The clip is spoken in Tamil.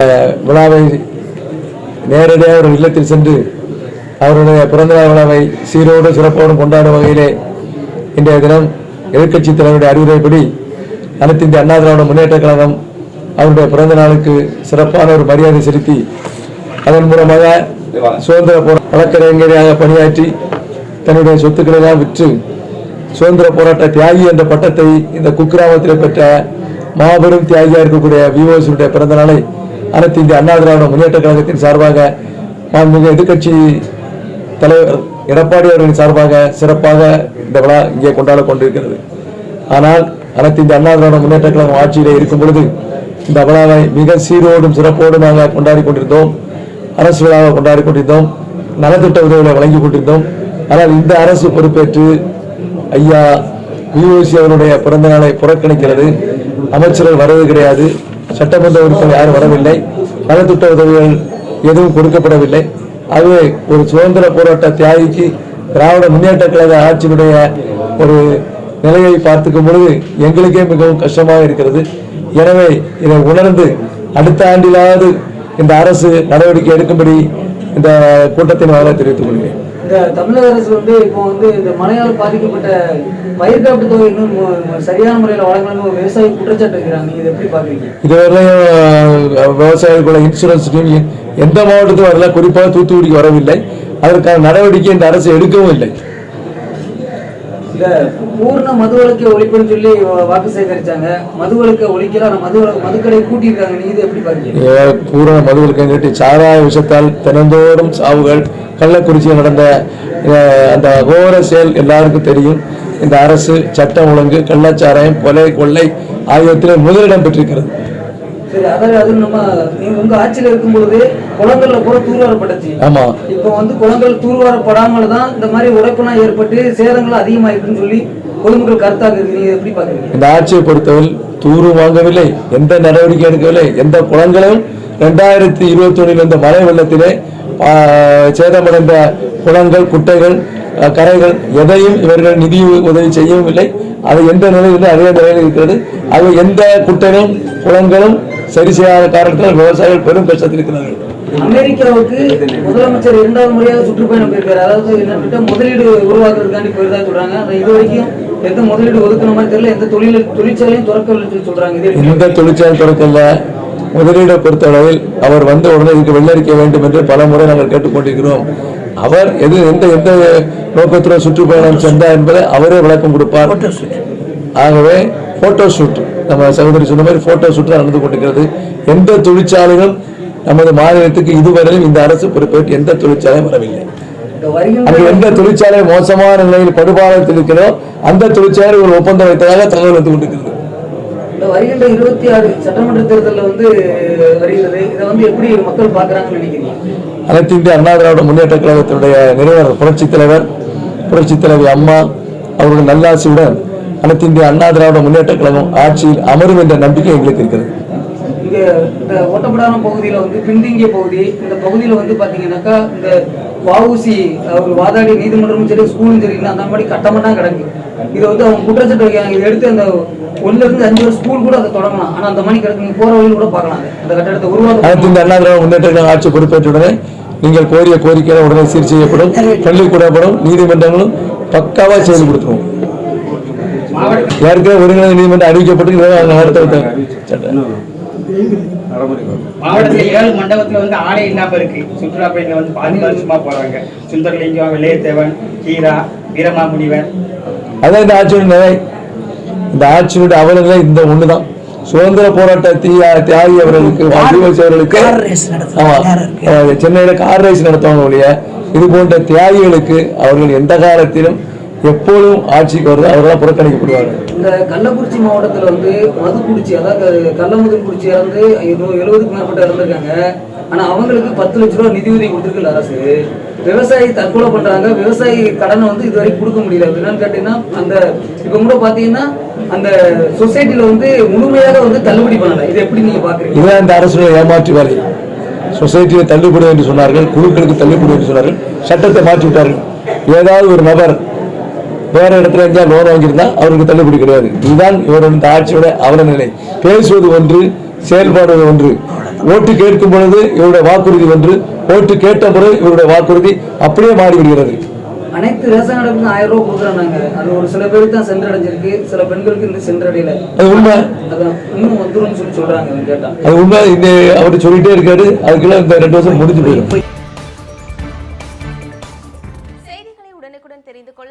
விழாவை நேரடியாக ஒரு இல்லத்தில் சென்று அவருடைய பிறந்தநாள் விழாவை சீரோடு சிறப்போடும் கொண்டாடும் வகையிலே இன்றைய தினம் எதிர்க்கட்சி தலைவருடைய அறிவுரைப்படி அனைத்து இந்திய அண்ணா திராவிட முன்னேற்ற கழகம் அவருடைய பிறந்த நாளுக்கு சிறப்பான ஒரு மரியாதை செலுத்தி அதன் மூலமாக சுதந்திர போரா வழக்கறிஞராக பணியாற்றி தன்னுடைய சொத்துக்களை எல்லாம் விற்று சுதந்திர போராட்ட தியாகி என்ற பட்டத்தை இந்த குக்கிராமத்தில் பெற்ற மாபெரும் தியாகியாக இருக்கக்கூடிய விவோசியுடைய பிறந்த நாளை அனைத்து இந்திய அண்ணா திராவிட முன்னேற்ற கழகத்தின் சார்பாக மாண்புமிகு எதிர்க்கட்சி தலைவர் எடப்பாடி அவர்களின் சார்பாக சிறப்பாக இந்த விழா இங்கே கொண்டாட கொண்டிருக்கிறது. ஆனால் அனைத்து இந்திய அண்ணா திராவிட முன்னேற்ற கழகம் ஆட்சியிலே இருக்கும் பொழுது இந்த விழாவை மிக சீரோடும் சிறப்போடும் நாங்கள் கொண்டாடி கொண்டிருந்தோம். அரசு விழாவை கொண்டாடி கொண்டிருந்தோம். நலத்திட்ட உதவிகளை வழங்கி கொண்டிருந்தோம். ஆனால் இந்த அரசு பொறுப்பேற்று ஐயா விஓசி அவருடைய பிறந்த நாளை புறக்கணிக்கிறது. அமைச்சர்கள் வரது கிடையாது. சட்டமன்ற உறுப்பினர் யாரும் வரவில்லை. நலத்திட்ட உதவிகள் எதுவும் கொடுக்கப்படவில்லை. அது ஒரு சுதந்திர போராட்ட தியாகிக்கு திராவிட முன்னேற்ற கழக ஆட்சியினுடைய ஒரு நிலையை பார்த்துக்கும் பொழுது எங்களுக்கே மிகவும் கஷ்டமாக இருக்கிறது. எனவே இதை உணர்ந்து அடுத்த ஆண்டிலாவது இந்த அரசு நடவடிக்கை எடுக்கும்படி இந்த கூட்டத்தின் வாழ தெரிவித்துக் கொள்கிறேன். இந்த தமிழக அரசு வந்து இப்போ வந்து இந்த மழையால் பாதிக்கப்பட்ட பயிர் காப்பீட்டு தொகை இன்னும் சரியான முறையில் வழங்கணும் விவசாயி குற்றச்சாட்டு இருக்கிறாங்க இதை எப்படி பாக்குறீங்க இதுவரையும் விவசாயிகளுக்குள்ள இன்சூரன்ஸ் ஸ்கீம் எந்த மாவட்டத்துக்கும் வரல குறிப்பாக தூத்துக்குடிக்கு வரவில்லை. அதற்கான நடவடிக்கை இந்த அரசு எடுக்கவும் இல்லை. இந்த பூர்ண மதுவிலக்கை ஒழிப்புன்னு சொல்லி வாக்கு சேகரிச்சாங்க. மதுவிலக்கை ஒழிக்கல ஆனா மது மதுக்கடை கூட்டியிருக்காங்க. நீங்க இது எப்படி பாருங்க பூர்ண மது மதுவிலக்கம் சாராய விஷத்தால் தினந்தோறும் சாவுகள் கள்ளக்குறிச்சியில் நடந்த அஹ், அந்த கோர செயல் எல்லாருக்கும் தெரியும். இந்த அரசு சட்டம் ஒழுங்கு கள்ளச்சாராயம் கொலை கொள்ளை ஆகியவற்றில் முதலிடம் பெற்றிருக்கிறது. சரி அதாவது அது நம்ம நீங்க உங்க ஆட்சியில இருக்கும் பொழுது குளங்கள்ல கூட தூர்வாரப்பட்டுச்சு. ஆமா. இப்போ வந்து குளங்கள் தூர்வாரப்படாமல் தான் இந்த மாதிரி உடைப்பெல்லாம் ஏற்பட்டு சேதங்கள் அதிகமாயிருக்குன்னு சொல்லி பொதுமக்கள் கருத்தாக நீங்க எப்படி பாக்குறீங்க இந்த ஆட்சியை பொறுத்தவரை தூரு வாங்கவில்லை எந்த நடவடிக்கை எடுக்கவில்லை எந்த குளங்களும் ரெண்டாயிரத்தி இருபத்தி ஒன்றில் இந்த மழை வெள்ளத்திலே சேதமடைந்த குளங்கள் குட்டைகள் கரைகள் எதையும் இவர்கள் நிதி உதவி செய்யவும் இல்லை. அது எந்த நிலையில் அதே நிலையில் இருக்கிறது. அது எந்த குட்டைகளும் குளங்களும் சரி செய்யாத காரணத்தால் விவசாயிகள் பெரும் கஷ்டத்தில் இருக்கிறார்கள் அமெரிக்காவுக்கு முதலமைச்சர் இரண்டாவது முறையாக சுற்றுப்பயணம் போயிருக்காரு. அதாவது என்னன்னு முதலீடு உருவாக்குறதுக்காண்டி போயிருந்தா சொல்றாங்க. இது வரைக்கும் எந்த முதலீடு ஒதுக்குன மாதிரி தெரியல. எந்த தொழில் தொழிற்சாலையும் திறக்கவில்லைன்னு சொல்லி சொல்றாங்க? இந்த தொழிற்சாலை தொடக்கல்ல முதலீடை பொறுத்தளவில் அவர் வந்த உடனே இதுக்கு வெள்ளரிக்க வேண்டும் என்று பல முறை நாங்கள் கேட்டுக்கொண்டிருக்கிறோம். அவர் எது எந்த எந்த நோக்கத்துடன் சுற்றுப்பயணம் சென்றார் என்பதை அவரே விளக்கம் கொடுப்பார். ஆகவே போட்டோ ஷூட் நம்ம சகோதரி சொன்ன மாதிரி போட்டோ ஷூட் நடந்து கொண்டிருக்கிறது. எந்த தொழிற்சாலைகளும் நமது மாநிலத்துக்கு இதுவரையிலும் இந்த அரசு பொறுப்பேற்று எந்த தொழிற்சாலையும் வரவில்லை. அங்கு எந்த தொழிற்சாலை மோசமான நிலையில் படுபாலத்தில் இருக்கிறதோ அந்த தொழிற்சாலை ஒரு ஒப்பந்தம் வைத்ததாக தகவல் வந்து கொண்டிருக்கிறது. வருகின்ற இருபத்தி ஆறு சட்டமன்ற தேர்தலில் வந்து வருகிறது. இதை வந்து எப்படி மக்கள் பாக்குறாங்கன்னு நினைக்கிறீங்க? அனைத்து இந்திய அண்ணா திராவிட முன்னேற்ற கழகத்தினுடைய நிறுவனர் புரட்சித் தலைவர் புரட்சித் தலைவி அம்மா அவருடைய நல்லாசியுடன் அனைத்து இந்திய அண்ணா திராவிட முன்னேற்ற கழகம் ஆட்சியில் அமரும் என்ற நம்பிக்கை எங்களுக்கு இருக்கிறது. இந்த ஓட்டப்படான பகுதியில வந்து பின்தங்கிய பகுதி. இந்த பகுதியில வந்து பாத்தீங்கன்னாக்கா இந்த வஉசி அவர் வாதாடி நீதிமன்றமும் சரி ஸ்கூலும் சரி அந்த மாதிரி கட்டமெல்லாம் கிடக்கு. இதை வந்து அவங்க குற்றச்சாட்டு எடுத்து அந்த ஒண்ணுல இருந்து அஞ்சு வருஷம் ஸ்கூல் கூட அதை தொடங்கலாம். ஆனா அந்த மாதிரி கிடக்கு. நீங்க போற வழியில் கூட பார்க்கலாம். அந்த கட்டடத்தை உருவாக்க இந்திய அண்ணா திராவிட முன்னேற்ற ஆட்சி பொறுப்பேற்ற உடனே நீங்கள் கோரிய கோரிக்கைகள் உடனே சீர் செய்யப்படும். பள்ளிக்கூடப்படும் நீதிமன்றங்களும் பக்காவா செயல்படுத்துவோம். ஏற்கனவே ஒருங்கிணைந்த நீதிமன்றம் அறிவிக்கப்பட்டு மாவட்டத்துல ஏழு மண்டபத்துல வந்து ஆலை இல்லாம இருக்கு. சுற்றுலா பயணிகள் வந்து பாதி வருஷமா போறாங்க. சுந்தரலிங்கம் வெள்ளையத்தேவன் கீரா வீரமாமுனிவர். அதான் இந்த ஆட்சியோட நிலை. இந்த ஆட்சியினுடைய அவலநிலை இந்த ஒண்ணுதான். சுதந்திர போராட்ட தீயா தியாகி அவர்களுக்கு அஹ் சென்னையில கார் ரேஸ் நடத்துவாங்க ஒழிய இது போன்ற தியாகிகளுக்கு அவர்கள் எந்த காலத்திலும் எப்பொழுதும் ஆட்சிக்கு வருது அவர்களால் புறக்கணிக்கப்படுவார்கள். இந்த கள்ளக்குறிச்சி மாவட்டத்துல வந்து மதுக்குறிச்சி அதாவது கள்ளமுதுக்குறிச்சி வந்து எழுபதுக்கு மேற்பட்ட இறந்துருக்காங்க ஆனா அவங்களுக்கு பத்து லட்ச ரூபா நிதி உதவி கொடுத்துருக்குல்ல அரசு. விவசாயி தற்கொலை பண்றாங்க. விவசாயி கடனை வந்து இது வரைக்கும் கொடுக்க முடியல. என்னன்னு கேட்டீங்கன்னா அந்த இப்ப கூட பாத்தீங்கன்னா அந்த சொசைட்டில வந்து முழுமையாக வந்து தள்ளுபடி பண்ணல. இது எப்படி நீங்க பாக்குறீங்க? இதுதான் இந்த அரசுடைய ஏமாற்று வேலை சொசைட்டியில் தள்ளுபடி என்று சொன்னார்கள் குழுக்களுக்கு தள்ளுபடி என்று சொன்னார்கள் சட்டத்தை மாற்றி விட்டார்கள் ஏதாவது ஒரு நபர் வேற இடத்துல எங்கேயா லோன் வாங்கியிருந்தா அவருக்கு தள்ளுபடி கிடையாது. இதுதான் இவரோட இந்த ஆட்சியோட அவல நிலை. பேசுவது ஒன்று செயல்பாடுவது ஒன்று. ஓட்டு கேட்கும் பொழுது இவருடைய வாக்குறுதி ஒன்று. ஓட்டு கேட்ட பிறகு இவருடைய வாக்குறுதி அப்படியே மாறிவிடுகிறது. அனைத்து ரேஷன் கடைக்கும் ஆயிரம் ரூபாய் கொடுக்குறாங்க. அது ஒரு சில பேருக்கு தான் சென்றடைஞ்சிருக்கு. சில பெண்களுக்கு இன்னும் சென்றடையல. அது உண்மை. அதான் இன்னும் வந்துரும்னு சொல்லி சொல்றாங்க கேட்டா. அது உண்மை. இந்த அவர் சொல்லிட்டே இருக்காரு. அதுக்குள்ள இந்த ரெண்டு வருஷம் முடிஞ்சு போயிடும்.